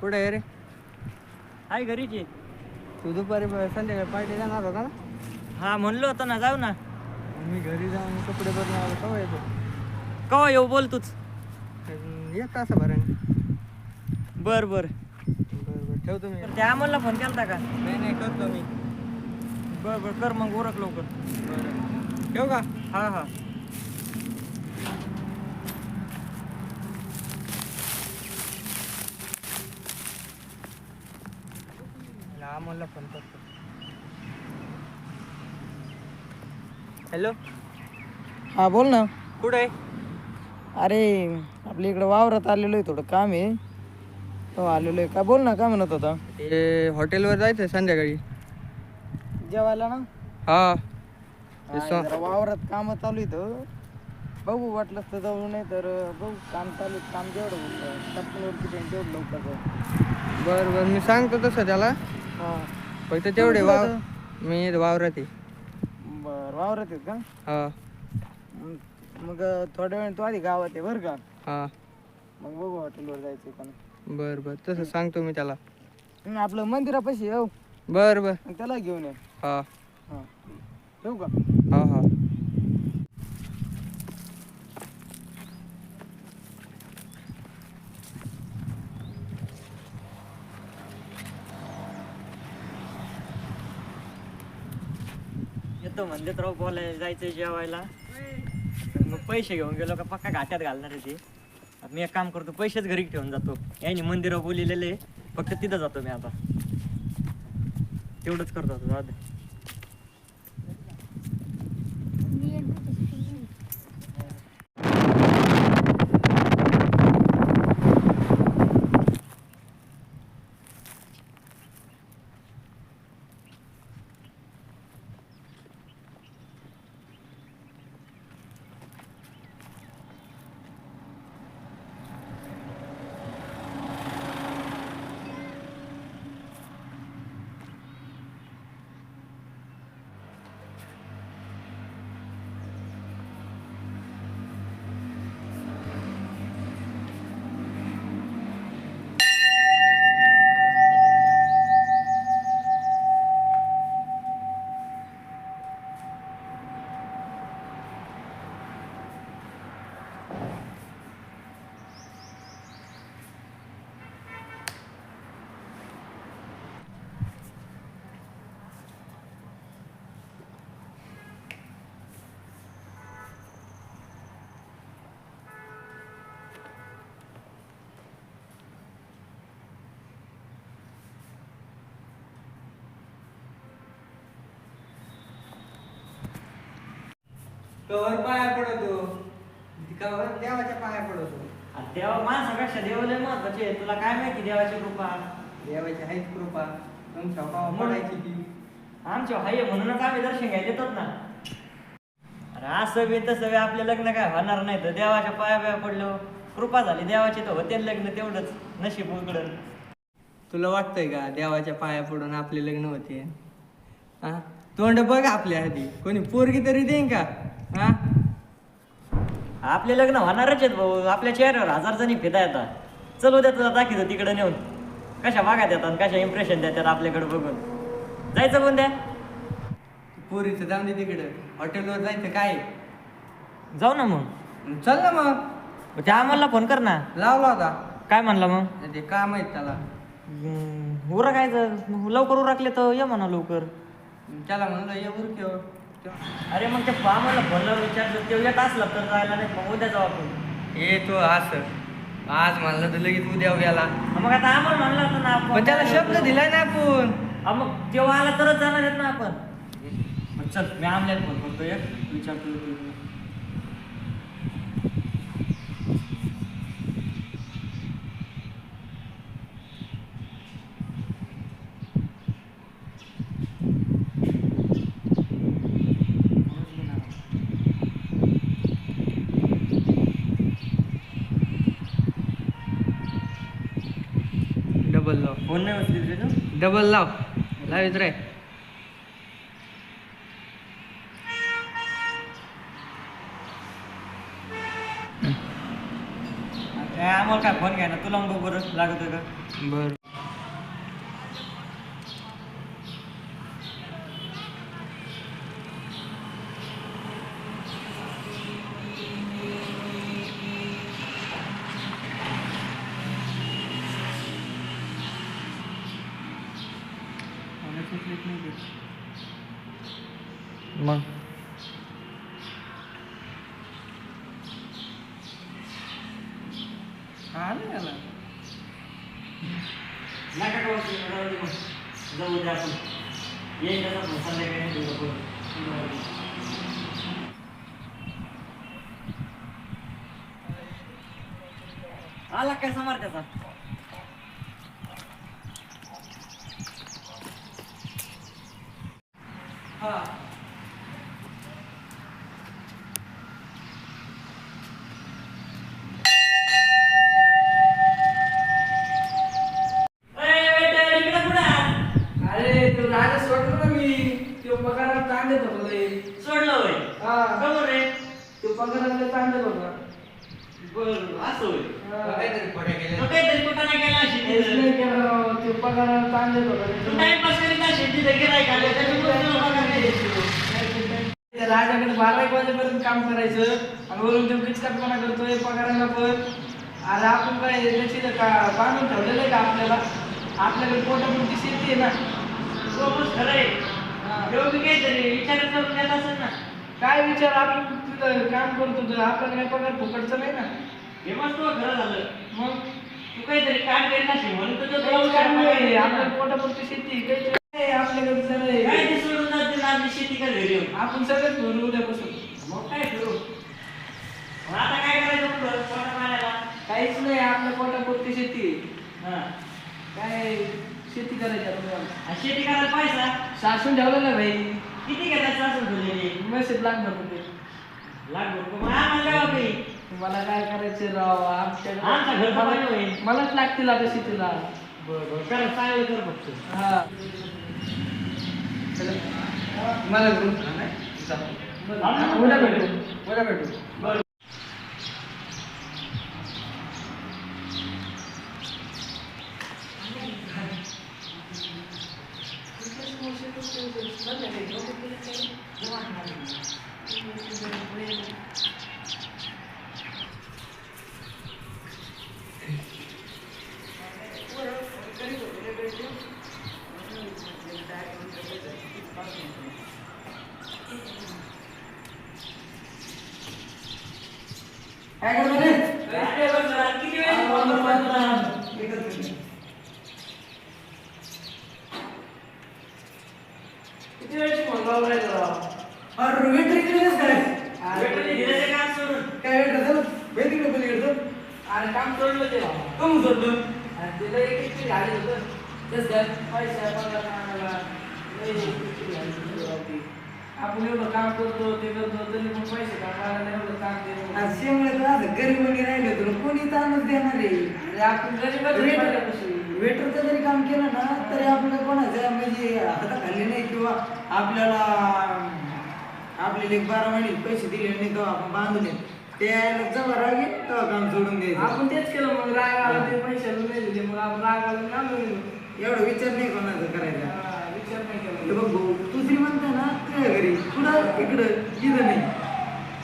कुठे आहे रे? हाय घरीच आहे. तू दुपारी ब- संध्याकाळी पार्टी जाणार होता ना? हा म्हणलो होतं ना जाऊ ना. मी घरी जाऊन कपडे बदलून आलो केव्हा येतो? कवा येऊ बोल तूच. अं, एक तास बरं बर. बर बरं बरं ठेवतो मी. तर त्या अमोलला फोन केलता का? नाही नाही करतो मी. बर बर कर मग ओरख लवकर. बरं. ठेवू का? हा हा. अमोलला फोन करतो हॅलो हा बोल ना. कुठे? आहे अरे आपल्या इकडं वावरात आलेलो आहे थोडं काम आहे. तो आलेलो आहे का बोल ना काय म्हणत होता? ते हॉटेलवर जायचं संध्याकाळी. जेवायला ना? हा. हा, ते सो- जरा वावरात काम चालू आहे बघू वाटलं तर जाऊ नाही तर बघू काम चालू आहे. काम जेवढं टप्प्यावरती जाईन तेवढं लवकर जाऊ. बरं बरं. मी सांगतो तसं त्याला. हा. फक्त तेवढे वाव मी वावरात आहे. बरं वावरात आहेत का? हा. मग- मग थोड्या वेळ तू आधी गावात आहे बरं का? हा. मग बघू हॉटेलवर जायचं का नाही. बरं बरं. तसं सांगतो मी त्याला. आपलं मंदिरापाशी येऊ. बरं बरं. त्याला घेऊन ये. हा. हा. ठेवू का? हा हा. येतो म्हणले राहू बोलायला जायचं जेवायला. तर मग पैसे घेऊन गेलो का पक्का घाट्यात घालणार आहे ते. आता मी एक काम करतो पैसेच घरी ठेवून जातो. यांनी मंदिरावर बोलिलेले फक्त तिथं जातो मी आता. तेवढंच करतो आता जाऊ दे. कवर पाया पडतो. कवर देवाच्या पाया पडतो. आणि देवा माणसापेक्षा देव लय महत्त्वाचे आहे. तुला काय माहिती देवाची कृपा? देवाची आहेच कृपा. तुमच्या पावा मग? पडायची ती. आमच्या हाय म्हणूनच आम्ही दर्शन घ्यायला येतात ना. अरे असं बी तसं बी आपले लग्न काय होणार नाही तर देवाच्या पाया पाया पडलो. कृपा झाली देवाची तर होते लग्न तेवढंच. नशीब उघडन. तुला वाटतंय का देवाच्या पाया पडून आपले लग्न होते? हा? तोंड बघ आपल्या आधी. कोणी पोरगी तरी देईन का? हा? आपले लग्न होणारच आहेत भाऊ. आपल्या चेहऱ्यावर हजार जणी फिदा येतात. चल उद्या तुला दाखवतो तिकडे नेऊन. कशा वागात येतात कशा इम्प्रेशन देतात आपल्याकडे बघून. जायचं कोणत्या पोरीचं जाऊन दे तिकडं. हॉटेलवर जायचं काय? जाऊ ना मग. चल ना मग. त्या आम्हाला फोन कर ना. लावला होता. काय म्हणला मग? ते काम आहेत त्याला. हम्म, उरक काय लवकर उरकले तर ये म्हणा लवकर. त्याला म्हणलं ये उरक्यो अरे मग ते आम्हाला फोन लावून विचारलं ते येत असला तर जायला नाही मग उद्या जाऊ आपण. ये तो असं आज म्हणलं तर लगेच उद्या गेला मग आता आम्हाला म्हणलं होतं ना आपण. पण त्याला शब्द दिलाय ना आपण. हा, मग तेव्हा आला तरच जाणार आहेत ना आपण. मग चल मी आमल्यात फोन करतो एक. विचारतो डबल लाव फोन नाही तुझं डबल लाव लावित रे आम्हाला काय फोन घ्या ना तुला बघ बरं लागत का? बर. चॉकलेट नाही देत मग? आला नका का बसू, राहू दे मग. जाऊ उद्या आपण. येईन तसं मग संध्याकाळी नाही तुझं फोन. आला काय समर्थ्याचा हा अरे तो राजा सोडलो ना मी तो पगारात ताण देत होता लय. सोडलं होय हा बरोबर रे तो पगारात लय ताण देत होता बर असं होय हा. तो काहीतरी कुठं नाही गेला असेल हेच तिथं. नाही केलं, तो पगारात ताण देत होता तू टाइमपास करीत असेल तिथं गिऱ्हाईक आलं, त्याच्यामुळे तुला पगार नाही देत. त्या राजाकडे बारा एक वाजेपर्यंत काम करायचं आणि वरून तो किचकटपणा करतोय पगाराला पण अरे आपण काय त्याची का बांधून ठेवलेलं आहे का आपल्याला आपल्याकडे पोटापुरती शेती आहे ना तो पण खरं आहे. हा. योग्य काहीतरी विचार करून देत असेल ना काय विचार आपण तुझं काम करतो तर आपल्याला काय पगार फुकटचं नाही ना हे मग तो खरं झालं मग तू काहीतरी काम करीत असेल म्हणून तुझं काम नाही आपल्या. पोटापुरती शेती काही नाही आपल्याकडे सगळं काय आहे. ते सोडून जाते ना शेती का घरी येऊन? आपण सगळंच भरू उद्यापासून मग काय करू? मग आता काय करायचं पोटा पाण्याला काहीच नाही आपल्या पोटापुरती शेती. हा. काय शेती करायची आपल्याला आणि शेती करायला पैसा? सासून ठेवलं ना भाई. किती घेतात असून ठेवलेली? मेसेज लागणार होते लाख रुपये मग आम्हाला द्यावं काही मला काय करायचं राव? आमचं घर होईल. आमच्या मलाच लागतील आता शेतीला. बरं बरं. कर चांगलं कर फक्त हा. मला करू उद्या भेटू उद्या भेटू बरं काय करतो रे काय बरं, किती वेळ फोन करतो किती वेळची फोन लावून राहिलो राव अरे वेटर इकडेच काय भेटले धीरेचं काम सोडून काय वेटर झालं वेट इकडे पलीकडे अरे काम सोडलं ते राव कम सोडलं अरे तिला एक किती झाले होतं तेच काय पैसा पगार आणायला लय किटकिट झाली होती राव ती. आपण एवढं काम करतो ते करतो तरी पण पैसे कामाला एवढं काम देतो शेवळे तर असं गरीबाने राहिले तर कोणी ताणच देणार आहे? अरे आपण. वेटरचं जरी काम केलं ना तरी आपल्याला कोणाचं म्हणजे हाताखाली नाही किंवा आपल्याला आपल्याला एक बारा महिने पैसे दिले नाही तेव्हा आपण बांधून त्याला जेव्हा राग तेव्हा काम सोडून द्यायचं. आपण तेच केलं मग राग आला ते पैसे नाही दिले मग आपण राग आला ना एवढा विचार नाही कोणाचा करायचा. विचार नाही केला. बघ तू श्रीमंत ना तुझ्या घरी. कुठं इकडं इथं नाही.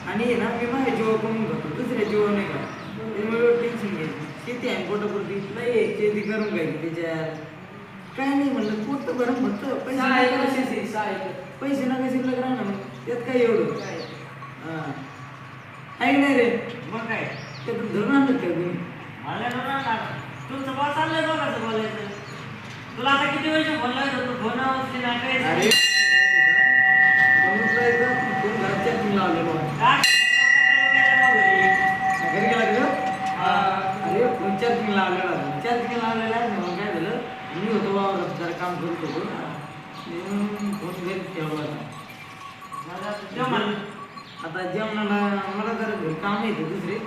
आणि हे ना मी माझ्या जीवा कमवून घेतो दुसऱ्या जीवा नाही का त्यामुळे टेन्शन घ्यायचं शेती आहे पोटापुरती. नाही शेती करून घ्यायची त्याच्या काय नाही म्हणलं पोट भरून फक्त पैसे. पैसे. नका शिल्लक राहणार मग त्यात काय एवढं? काय? हा. आहे की नाही रे? मग काय? त्यातून धरून आणलं का कोणी मला ना ना तुमचं बॉस चाललंय बघायचं बोलायचं. तुला आता किती वेळ फोन लावतो तू फोन ना काय अरे म्हणून जायचं, कोण घरात charging लावलेलं आहे. काय? घरी गेला का अरे फोन चार्जिंग लावलेला होता चार्जिंग लावलेला आहे ना, मग काय झालं मी होतो वावरात जरा काम करत होतो म्हणून फोन घरी ठेवला होता आता जेवणाला मला जरा घरी काम येते दुसरे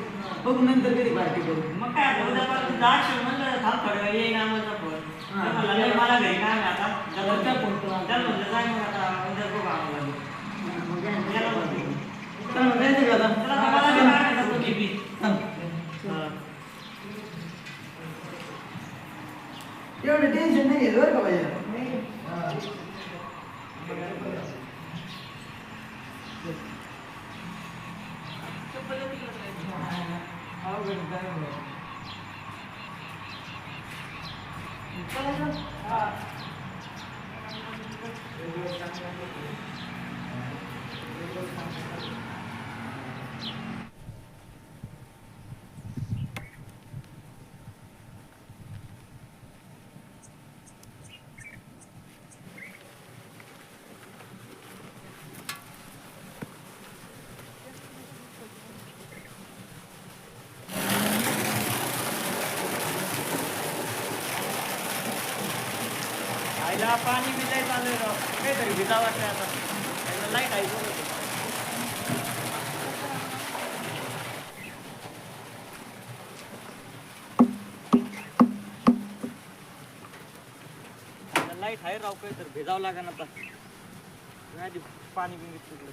बघू नंतर कधी पार्टी करू मग काय आता उद्यापासून दहा म्हणलं थांब थोड्या वेळ येईन आम्हाला फोन हा. तर म्हणलं, नाही, मला घरी काम आहे आता फोन. त्याला म्हणलं जाय मग आता उद्या बघू आम्हाला मग काय याला म्हणतो. चला मग जायचं का चला आता मला बी आहे. हा. एवढं टेन्शन नाही घेत बरं का पाहिजे पाणी बी चालू आहे राव. काहीतरी भिजा वाटलं आता. लाइट आहे लाइट आहे राव काहीतरी भिजावं लागेल आता. पाणी बिंगी सुटलं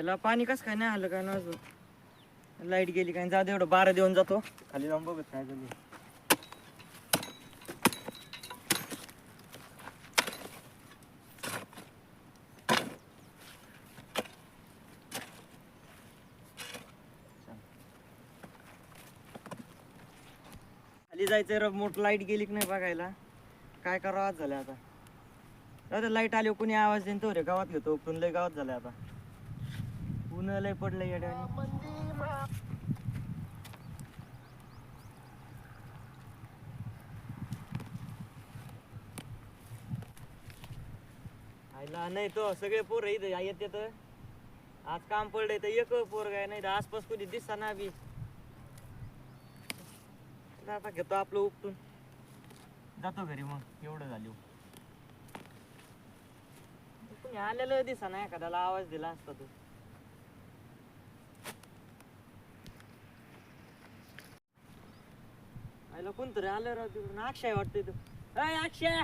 आईला पाणी कसं काय नाही आलं काय ना अजून. लाइट गेली काय जाऊ दे एवढं बारा देऊन जातो. खाली जाऊन बघत काय झाली खाली जायचं र मोठ लाइट गेली की नाही बघायला. काय करावं आज झालं आता. लाइट आली कोणी आवाज देईन तो रे गावात घेतो उपटून लय गावात झालंय आता. ऊन लय पडलं येड्याने आईला नाही तो सगळे पोर इथं येत येत आज काम पडलंय तर एक पोर काय नाही तर आसपास कुणी दिसता ना बी. आता घेतो आपलं उपटून. जातो घरी मग एवढं झाली. कुणी आलेलं दिसा ना एखाद्याला आवाज दिला असता तू आईला कोणतरी आलं राव तिकडून. अक्षय वाटतंय तू अय अक्षय!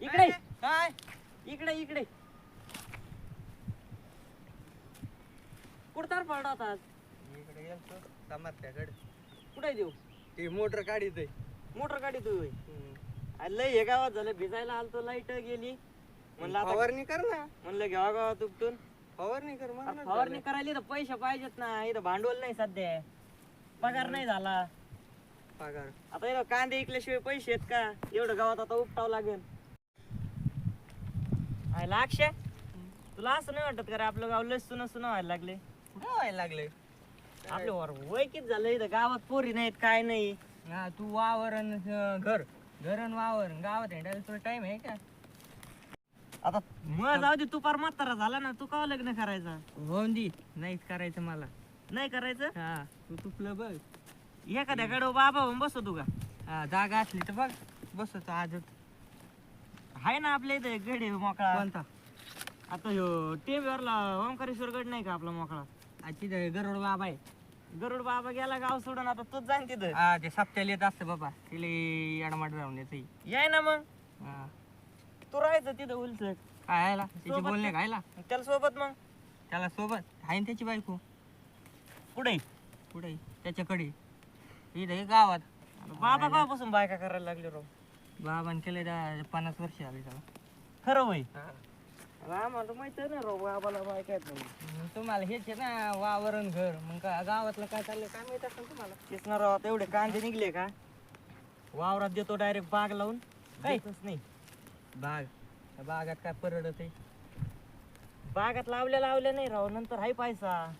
इकडे. काय इकडे इकडे. कुठं पडला होता आज? इकडे गेलतो समर्थ्याकडे कुठे देऊ ते? मोटर काढित मोटर गाडी तू होय. अरे लय हे गावात झालं. भिजायला आलतो लाइट गेली. म्हणलं आता फवारणी कर ना. म्हणलं घ्यावा गावात उपटून. फवारणी कर मग अरे फवारणी करायला तर पैसे पाहिजेत ना. इथं भांडवल नाही सध्या. पगार नाही झाला. पगार. आता कांदे इकल्याशिवाय पैसे आहेत का? एवढं गावात आता उपटावं लागेल. आयला अक्षय तुला असं नाही वाटत का रे आपलं गाव लय सुन सुन व्हायला लागले? कुठे व्हायला लागले? आपलं वर वय किती झालं? इथं गावात पोरी नाहीत काय नाही. हा तू वावर अन, अं, घर. घर अन वावर गावात हिंडायला तुला टाइम आहे का? आता मग जाऊ दे तू फार म्हातारा झाला ना तू का लग्न करायचा? होऊन दे. नाहीच करायचं मला. नाही करायचं? हा तू तुपलं बघ. एखाद्या कडे बाबा बसतो का? हा जागा असली तर बघ बसतो आजच आहे ना आपल्या इथे गड मोकळा. कोणता? आता ह्यो टेबवरला ओंकारेश्वर गड नाही का आपला मोकळा? आजची गरुड बाबा आहे. गरुड बाबा गेला गाव सोडून आता तूच जाईन तिथं. हा ते सप्त्याला येत असतं बाबा. तिला अडमाट राहून येते याय ना मग. हा. तू राहायचं तिथं उलच काय आयला त्याची सोबत बोलणे. खायला? त्याला सोबत मग. त्याला सोबत? आहे ना त्याची बायको? पुढे कुठे? त्याच्याकडे. इथं हे गावात. बाबा गावापासून बायका करायला लागले राव. बाबान केले दा- पन्नास वर्ष झाली त्याला. खरं वय? आम्हाला माहीत आहे ना राव बाबाला म्हणून. मग तुम्हाला हेच आहे ना वावरण घर. मग का गावातलं काय चाललंय काय माहीत असेल तुम्हाला? तेच ना राव आता एवढे कांदे निघले का? वावरात देतो डायरेक्ट बाग लावून. काहीच नाही. बाग. त्या बागात काय परवडत आहे? बागात लावल्या लावल्या नाही राव नंतर हाय पैसा.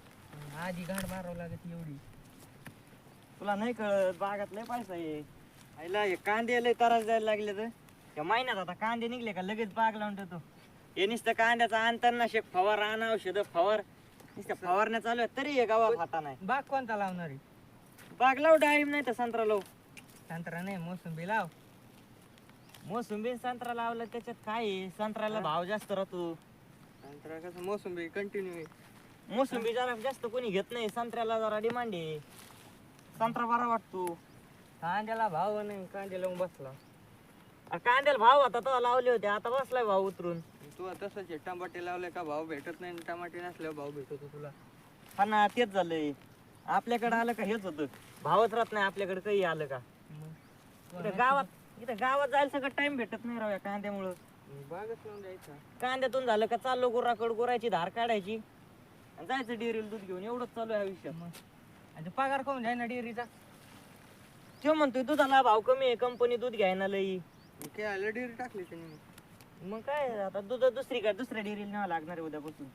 आधी घाण मारावं लागत एवढी. तुला नाही कळत बागात लय पैसा आहे. आईला हे कांदे लय त्रास द्यायला लागले तर. या महिन्यात आता कांदे निघले का लगेच बाग लावून ठेवतो. हे नुसतं कांद्याचा अंतरनाशक फवार आण औषध फवार. नुसतं फवारण्या चालू आहेत तरी हे गावात हाता नाही. बाग कोणता लावणार आहे? बाग लाव डाळिंब नाही तर संत्रा लाव. संत्रा नाही मोसंबी लाव. मोसंबी संत्रा लावला त्याच्यात काय आहे? संत्र्याला भाव जास्त राहतो. संत्रा कसं मोसंबी कंटिन्यू आहे. मोसंबी जरा जास्त कोणी घेत नाही संत्र्याला जरा डिमांड आहे. संत्रा बरा वाटतो. कांद्याला भाव नाही कांदे लावून बसला. अरे कांद्याला भाव होता तेव्हा लावले होते आता बसलाय भाव उतरून. तू तसंच आहे टमाटे लावले का भाव भेटत नाही आणि टमाटे नसल्यावर भाव भेटतो तुला. हा ना तेच झालंय. आपल्याकडे आलं का हेच होतं. भावच राहत नाही आपल्याकडे काही आलं का? इथं गावात इथं गावात जायला सगळं टाइम भेटत नाही राव या कांद्यामुळं. बागच लावून कांद्यातून झालं का चाललो गुराकड गुरायची धार काढायची. आणि जायचं डेअरीला दूध घेऊन एवढंच चालू आहे आयुष्यात. आणि पगार कोण जाय ना डेअरीचा. तो म्हणतोय दुधाला भाव कमी आहे कंपनी दूध घ्यायला लई. काय आलं डेअरी टाकली त्यांनी मग काय आता दूध दुसरी काय दुसऱ्या डेअरीला न्यावं लागणार आहे उद्यापासून.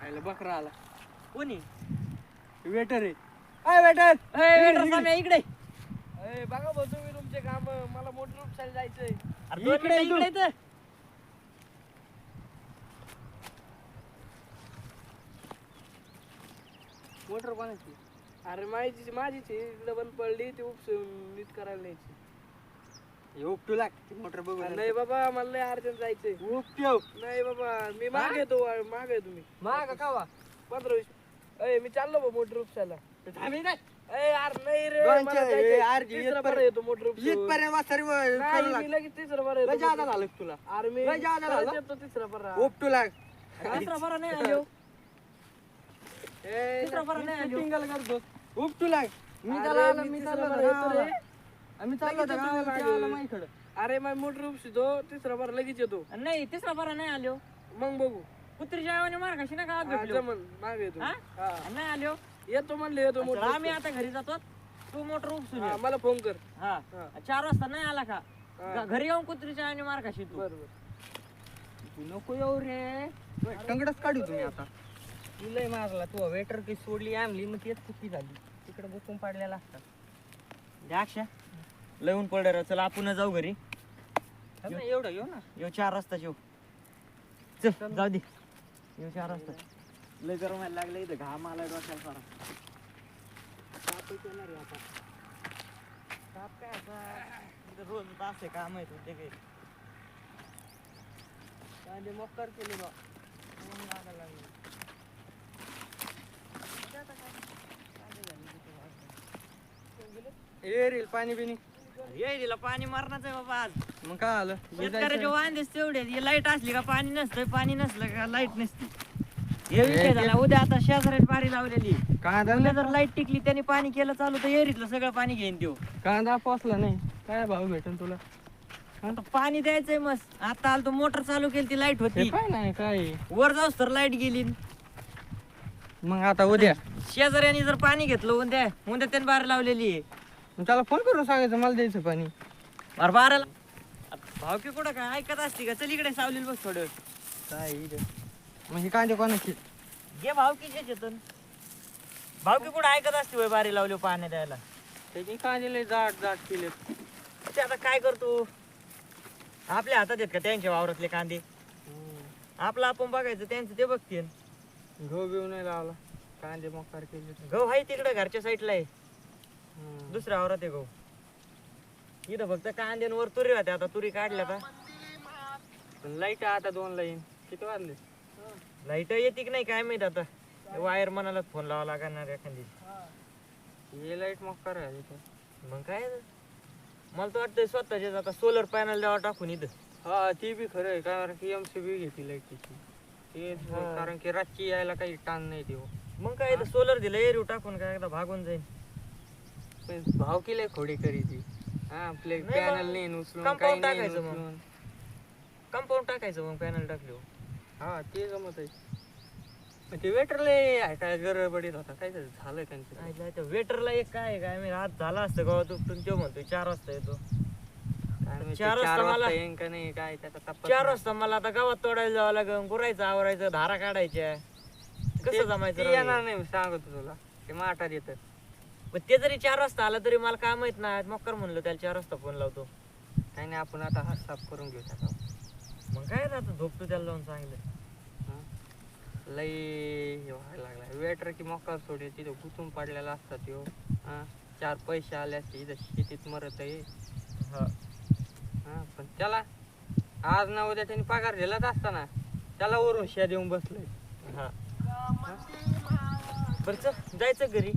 खायला बकरा आला. कोणी? वेटर आहे. अय वेटर! ए, वेटर साम्या इकडे. ए, बघा भाऊ तुम्ही तुमचे काम मला मोटर उपसायला जायचंय. अरे दोन इकडे मिनिटं. इकडे. मोटर कोणाची अरे माझी माझीच. आहे, इकडे पडली ती उपसून नीट करायला न्यायची. हे उपटू लाग मोटर बघू नाही बाबा मला लय अर्जंट जायचंय. उपटू. नाही बाबा मी मागे येतो मागे तुम्ही माग का पंधरा वीस. अय मी चाललो बा मोटर उपसायला. थांबी नाही अय यार नाही रे दोनशे, मला ए, जायचंय. यार, तिसरा इथपर्यंत- बरं येतो मोटर उपसून. इथपर्यंत वासरी व- नाही, करू लाग. मी लगेच तिसरा बरं लय येतो जादा मोटर- झालं का तुला? अरे मी लय जादा खरंच झालं? येतो तिसरा बरं उपटू लाग. तिसरा बरा नाही आलो ए, तिसरा बरं नाही आलो. टिंगल करतो उपटू लाग मी अरे, त्याला आलो मी मी तिसरा चाललो बरं होतो येतो गावाला. रे. आम्ही चाललो होतो लगेच गावाला, येतो ते आला मागे. माझ्याकडं. अरे माझी मोटर उपसितो तिसरा बरं लगेच येतो नाही तिसरा बरा नाही आलो मग बघू कुत्रीच्या आवाने मार कशी ना गावात हा, मागे येतो हा? हा. नाही आलो येतो म्हणले येतो मोटर आम्ही आता घरी जातो तू मोटर उपसून हा. मला फोन कर हा हा. चार वाजता नाही आला का हा. घरी येऊन कुत्रीच्या आवाने मार कशी तू बर बर तू नको येऊ रे टंगडच काढू तुम्ही आता तू लय मारला तू. वेटर की सोडली आमली मग तेच चुकी झाली. तिकडे बसून पाडलेला असतात द्राक्षा लवून पडलं रे. चला आपण जाऊ घरी. एवढं येऊ ना. येऊ चार वाजता येऊ. चल जाऊ दे. येऊ चार वाजता लय गरम व्हायला लागलं इथं. घाम आलाय डोक्याला सारा ताप काय आता? इथं रोज तास आहे काम आहे ते काही. कांदे मक्कर केले बा. लागायला लागलं. ए रील पाणी बिनी. ये पाणी मारणाच आहे बाबा आज. मग काय आलं? शेतकऱ्याचे वांदेच तेवढे लाइट असली का पाणी नसतं पाणी नसलं का लाइट नसती. हे विषय झाला. उद्या आता शेजाऱ्यात पारी लावलेली. कांदा उद्या जर लाइट टिकली त्यांनी पाणी केलं चालू तर एरीतलं सगळं पाणी घेईन देऊ. कांदा पोचला नाही. काय भाव भेटेल तुला? आता पाणी द्यायचंय मस्त. आता आलो मोटर चालू केली ती लाइट होती. काय नाही काय? वर जाऊस तर लाइट गेली. मग आता उद्या. शेजाऱ्याने जर पाणी घेतलं उद्या उद्या त्यांनी बाहेर लावलेली आहे. मग त्याला फोन करून सांगायचं मला द्यायचं पाणी. अरे बाराला. भावकी कुठं काय ऐकत असते का? चल इकडे सावलील बस थोडं काय मग हे कांदे कोणाचे? घे भावकीचे चेतन भावकी कुठं ऐकत असते वय बारी लावली पाणी द्यायला. त्याची कांदे लय जाट जाट केले ते आता काय करतो आपल्या हातात आहेत का त्यांच्या वावरातले कांदे? आपलं आपण बघायचं त्यांचं ते बघतील. गहू बिऊ नाही लावला. कांदे मकार केले गहू आहे तिकडे घरच्या साईडला आहे. दुसऱ्या वावरात आहे गहू. इथं फक्त कांद्यांवर तुरी होत्या आता तुरी काढल्या का? लाइट आता दोन लाईन किती वाजले? लाइट येते की नाही काय माहीत आता? वायर मनाला फोन लावा लागणार एखादी. हे लाइट आहे इथं. मग काय. मला तर वाटतं स्वतःचे आता सोलर पॅनल द्यावा टाकून इथं. हा ती बी खरं आहे. कारण की एम सी बी घेतली लाईटीची ते हा. कारण की रातची यायला काही ताण नाही ते मग काय सोलर दिलं एरिव टाकून काय एकदा भागून जाईल पण भाव केलाय खोडी करी ती हा आपले नाही पॅनल नाही उचलून compound नाही टाकायचं मग. उचलून. कंपाऊंड टाकायचं मग पॅनल टाकले हा ते जमत आहे. पण ते वेटरला काय गडबडीत होता काय झालंय त्यांचं. वेटरला एक काय आहे काय मी आज झाला असतं गावात उपटून तो म्हणतोय चार वाजता येतो. काय माहिती, चार वाजता मला- येईन का नाही काय त्याचा तपास चार नाही. वाजता मला आता गावात तोडायला जावं लागेल गुरायचं आवरायचं धारा काढायच्या. कसं जमायचं ते राव? येणार नाही मी सांगतो तुला. ते माठात येतात. पण ते जरी चार वाजता आलं तरी मला काय माहीत नाही. मकर म्हणलं त्याला चार वाजता फोन लावतो. काही नाही आपण आता हात साफ करून घेऊ त्याचा. मग काय ना आता झोपतो त्याला लावून सांगितलं. लई हे व्हायला लागला वेटर की मकार सोडे तिथं गुतून पडलेला असतात यो हा? चार पैसे आले असते इथं शेतीत मरत आहे. हा. हा पण त्याला आज ना उद्या त्यांनी पगार दिलाच असताना त्याला वरून शेत येऊन बसलोय. हा. बरं चल जायचं घरी.